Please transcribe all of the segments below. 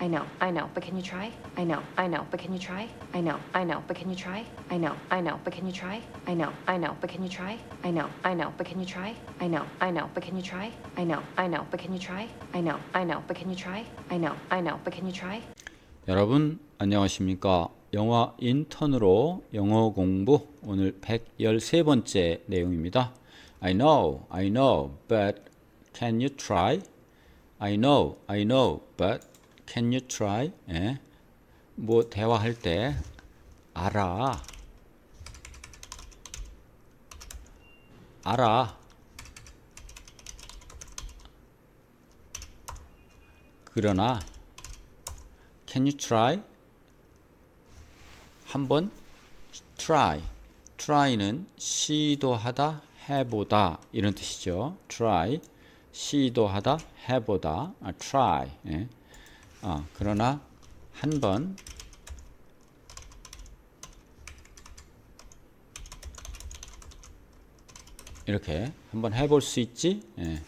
I know, I know, but can you try? I know, I know, but can you try? I know, I know, but can you try? I know, I know, but can you try? I know, I know, but can you try? I know, I know, but can you try? I know, I know, but can you try? I know, I know, but can you try? I know, I know, but can you try? I know, I know, but can you try? 여러분 안녕하십니까? 영화 인턴으로 영어 공부 오늘 113번째 내용입니다. I know, I know, but can you try? I know, I know, but can you try? 예. 뭐 대화할 때 알아. 알아. 그러나 Can you try? 한번 try. try는 시도하다, 해보다 이런 뜻이죠. try 시도하다, 해보다. 아, try. 예. 아, 그러나 한 번 이렇게 한번 해볼 수 있지? 예.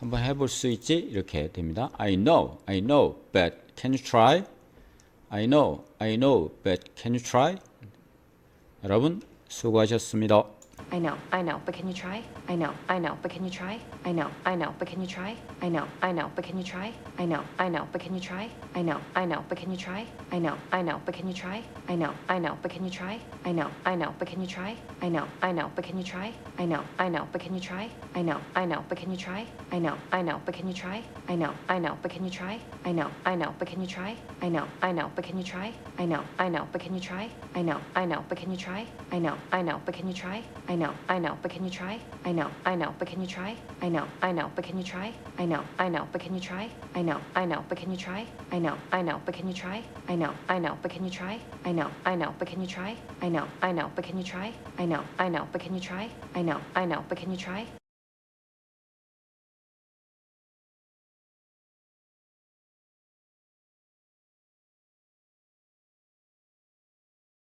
한번 해볼 수 있지? 이렇게 됩니다. I know, I know, but can you try? I know, I know, but can you try? 여러분 수고하셨습니다. I know, I know, but can you try? I know, I know, but can you try? I know, I know, but can you try? I know, I know, but can you try? I know, I know, but can you try? I know, I know, but can you try? I know, I know, but can you try? I know, I know, but can you try? I know, I know, but can you try? I know, I know, but can you try? I know, I know, but can you try? I know, I know, but can you try? I know, I know, but can you try? I know, I know, but can you try? I know, I know, but can you try? I know, I know, but can you try? I know, I know, but can you try? I know, I know, but can you try? I know, I know, but can you try? I know, I know, but can you try? I know, I know, but can you try? I know, I know, but can you try? I know, I know, but can you try? I know, I know, but can you try? I know, I know, but can you try? I know, I know, but can you try? I know, I know, but can you try? I know, I know, but can you try? I know, I know, but can you try? I know, I know, but can you try?